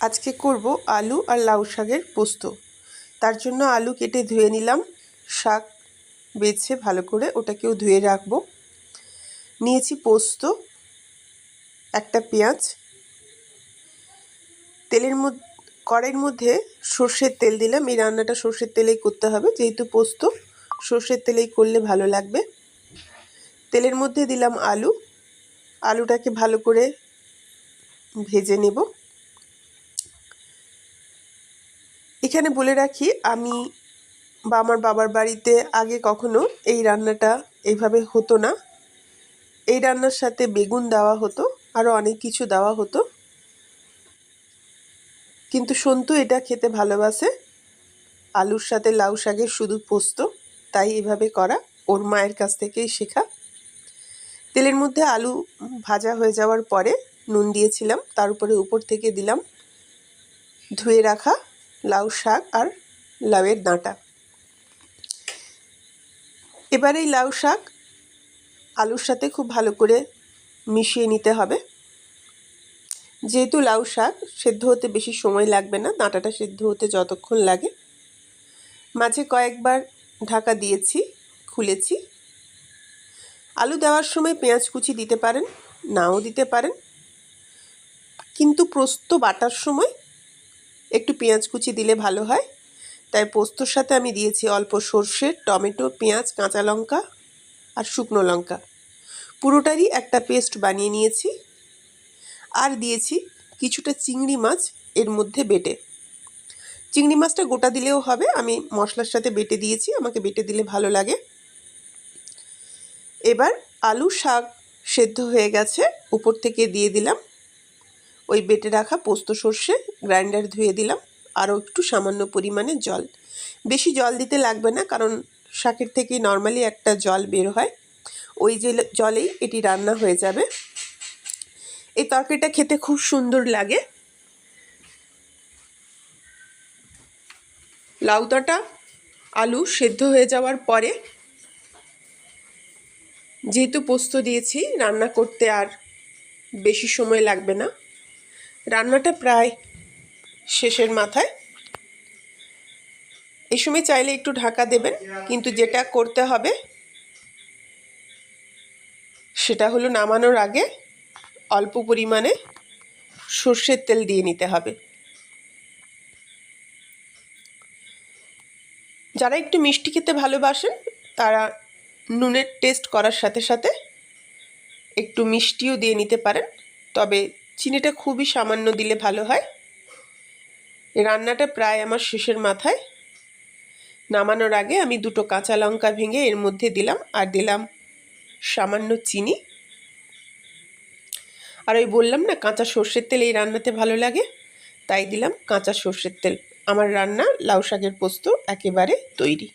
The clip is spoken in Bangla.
আজকে করব আলু আর লাউ শাকের পোস্ত। তার জন্য আলু কেটে ধুয়ে নিলাম। শাক বেছে ভালো করে ওটাকেও ধুয়ে রাখব। নিয়েছি পোস্ত, একটা পেঁয়াজ। তেলের মধ্যে, কড়াইয়ের মধ্যে সর্ষের তেল দিলাম। এই রান্নাটা সর্ষের তেলেই করতে হবে। যেহেতু পোস্ত, সর্ষের তেলেই করলে ভালো লাগবে। তেলের মধ্যে দিলাম আলু। আলুটাকে ভালো করে ভেজে নেব। এখানে বলে রাখি, আমি বা আমার বাবার বাড়িতে আগে কখনো এই রান্নাটা এইভাবে হতো না। এই রান্নার সাথে বেগুন দেওয়া হতো আরও অনেক কিছু দেওয়া হতো। কিন্তু সন্তু এটা খেতে ভালোবাসে। আলুর সাথে লাউ শাকের শুধু পোস্ত, তাই এভাবে করা ওর মায়ের কাছ থেকেই শেখা। তেলের মধ্যে আলু ভাজা হয়ে যাওয়ার পরে নুন দিয়েছিলাম, তার উপরে উপর থেকে দিলাম ধুয়ে রাখা। লাউ শাক আর লাউয়ের ডাঁটা। এবার এই লাউ শাক আলুর সাথে খুব ভালো করে মিশিয়ে নিতে হবে। যেহেতু লাউ শাক সেদ্ধ হতে বেশি সময় লাগবে না, ডাঁটাটা সেদ্ধ হতে যতক্ষণ লাগে। মাঝে কয়েকবার ঢাকা দিয়েছি, খুলেছি। আলু দেওয়ার সময় পেঁয়াজ কুচি দিতে পারেন, নাও দিতে পারেন। কিন্তু প্রস্ত বাটার সময় একটু পেঁয়াজ কুচি দিলে ভালো হয়। তাই পোস্তর সাথে আমি দিয়েছি অল্প সর্ষে টমেটো, পেঁয়াজ, কাঁচা লঙ্কা আর শুকনো লঙ্কা। পুরোটারই একটা পেস্ট বানিয়ে নিয়েছি। আর দিয়েছি কিছুটা চিংড়ি মাছ এর মধ্যে বেটে। চিংড়ি মাছটা গোটা দিলেও হবে, আমি মশলার সাথে বেটে দিয়েছি, আমাকে বেটে দিলে ভালো লাগে। এবার আলু শাক সেদ্ধ হয়ে গেছে, উপর থেকে দিয়ে দিলাম। ওই বেটে রাখা পোস্ত সর্ষে গ্রাইন্ডার ধুয়ে দিলাম। আরও একটু সামান্য পরিমাণে জল। বেশি জল দিতে লাগবে না, কারণ শাকের থেকে নর্মালি একটা জল বের হয়। ওই যে জলেই এটি রান্না হয়ে যাবে। এই তরকারিটা খেতে খুব সুন্দর লাগে। লাউদাটা আলু সেদ্ধ হয়ে যাওয়ার পরে যেহেতু পোস্ত দিয়েছি, রান্না করতে আর বেশি সময় লাগবে না। রান্নাটা প্রায় শেষের মাথায়। এই সময় চাইলে একটু ঢাকা দেবেন, কিন্তু যেটা করতে হবে সেটা হলো নামানোর আগে অল্প পরিমাণে সর্ষের তেল দিয়ে নিতে হবে। যারা একটু মিষ্টি খেতে ভালোবাসেন, তারা নুনের টেস্ট করার সাথে সাথে একটু মিষ্টিও দিয়ে নিতে পারেন, তবে চিনিটা খুবই সামান্য দিলে ভালো হয়। রান্নাটা প্রায় আমার শেষের মাথায়। নামানোর আগে আমি দুটো কাঁচা লঙ্কা ভেঙে এর মধ্যে দিলাম আর দিলাম সামান্য চিনি। আর ওই বললাম না, কাঁচা সর্ষের তেল এই রান্নাতে ভালো লাগে, তাই দিলাম কাঁচা সর্ষের তেল। আমার রান্না লাউ শাকের পোস্ত একেবারে তৈরি।